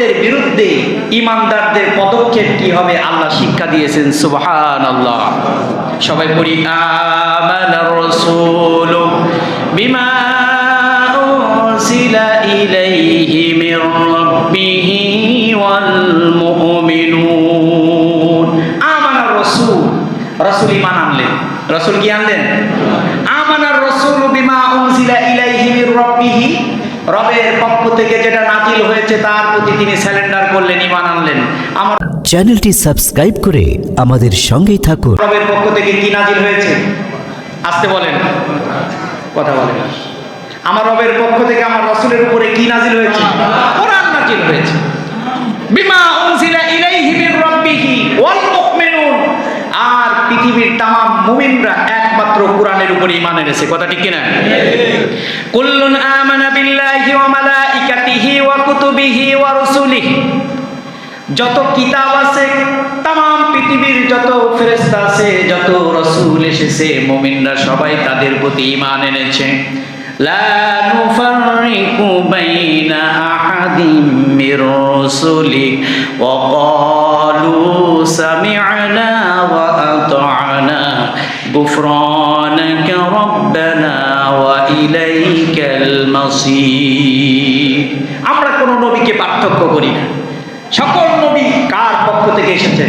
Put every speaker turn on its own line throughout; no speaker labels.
কাফেরদের বিরুদ্ধে ইমানদারদের পদক্ষেপ কি হবে? আল্লাহ শিক্ষা দিয়েছেন সুবহান আল্লাহ সবাই পড়ি আমানার রাসূল রাসূল কি আনলেন? আমানার রাসূল বিমা উনজিলা ইলাইহি মির রাব্বিহি রবের পক্ষ থেকে যেটা নাজিল হয়েছে তার প্রতি তিনি স্যালেন্ডার করলেন ইমান আনলেন। আমার
চ্যানেলটি সাবস্ক্রাইব করে আমাদের সঙ্গেই থাকুন।
রবের পক্ষ থেকে কি নাজিল হয়েছে? আসতে বলেন। কথা বলেন। আমার রবের পক্ষ থেকে আমার রসুলের উপরে কি নাজিল হয়েছে? কোরআন নাজিল হয়েছে। বিমা উনসিলা মির রাব্বিহি ওয়াল মুমিনুন আর পৃথিবীর তামাম মুমিনরা একমাত্র কোরআনের উপরে ঈমান এনেছে। কথা ঠিক কিনা? কুল্লুন আমানা বিল্লাহি ওয়া মালাইকাতিহি ওয়া কুতুবিহি ওয়া রুসুলিহি। যত কিতাব আছে তাম পৃথিবীর যত ফেরেস্তা আছে, যত রসুল এসেছে, মুমিনরা সবাই তাদের প্রতি ঈমান এনেছে। লা নুফাররিকু বাইনা আহাদিম মির রুসুলি ওয়া ক্বালু সামি'না ওয়া রাব্বানা ওয়া ইলাইকাল মাসির আমরা কোন নবীকে পার্থক্য করি না। সকল নবী কার পক্ষ থেকে এসেছে?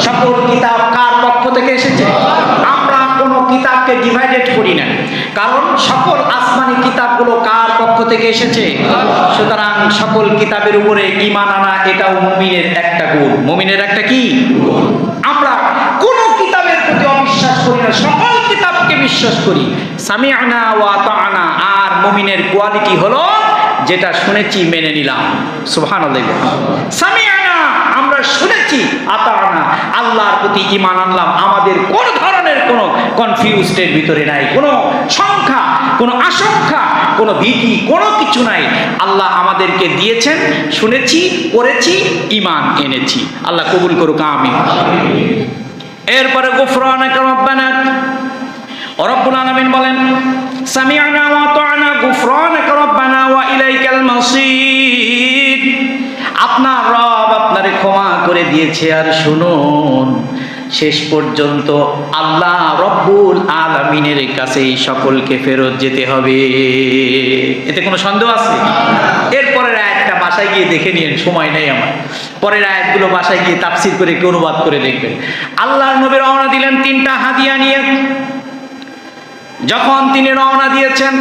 সকল কিতাব কার পক্ষ থেকে এসেছে? আমরা কোন কিতাবকে ডিভাইডেড করি না। কারণ সকল আসমানি কিতাবগুলো কার পক্ষ থেকে এসেছে? সুতরাং সকল কিতাবের উপরে ঈমান আনা এটাও মুমিনের একটা গুণ। মুমিনের একটা কি? বিশ্বাস করি, সামিআনা ওয়া আতা'না আর মুমিনের কোয়ালিটি হলো যেটা শুনেছি, মেনে নিলাম। সুবহানাল্লাহ সামিআনা, আমরা শুনেছি আতা'না আল্লাহর প্রতি ঈমান আনলাম, আমাদের কোন ধরনের কোনো কনফিউজডের ভিতরে নাই, কোনো সংখ্যা কোনো আশঙ্কা, কোনো ভীতি, কোনো কিছু নাই। আল্লাহ আমাদেরকে দিয়েছেন, শুনেছি, করেছি ইমান এনেছি। আল্লাহ কবুল করুক আমি এরপরে রব্বানা রব্বুল আলামিন বলেন, সামিআনা ওয়া আতা'না গুফরানাকা রব্বানা ওয়া ইলাইকাল মাসির আপনার রব আপনারে ক্ষমা করে দিয়েছে, আর শুনুন, শেষ পর্যন্ত আল্লাহ রব্বুল আলামিনের কাছেই সকলকে ফেরত যেতে হবে। এতে কোনো সন্দেহ আছে? এরপরের আয়াতটা বাসায় গিয়ে দেখে নিন সময় নেই আমার। পরের আয়াতগুলো বাসায় গিয়ে তাফসির করে কি অনুবাদ করে দেখবেন। আল্লাহর নবী রওনা দিলেন তিনটা হাদিয়া নিয়ে। যখন তিনি রওনা দিয়েছেন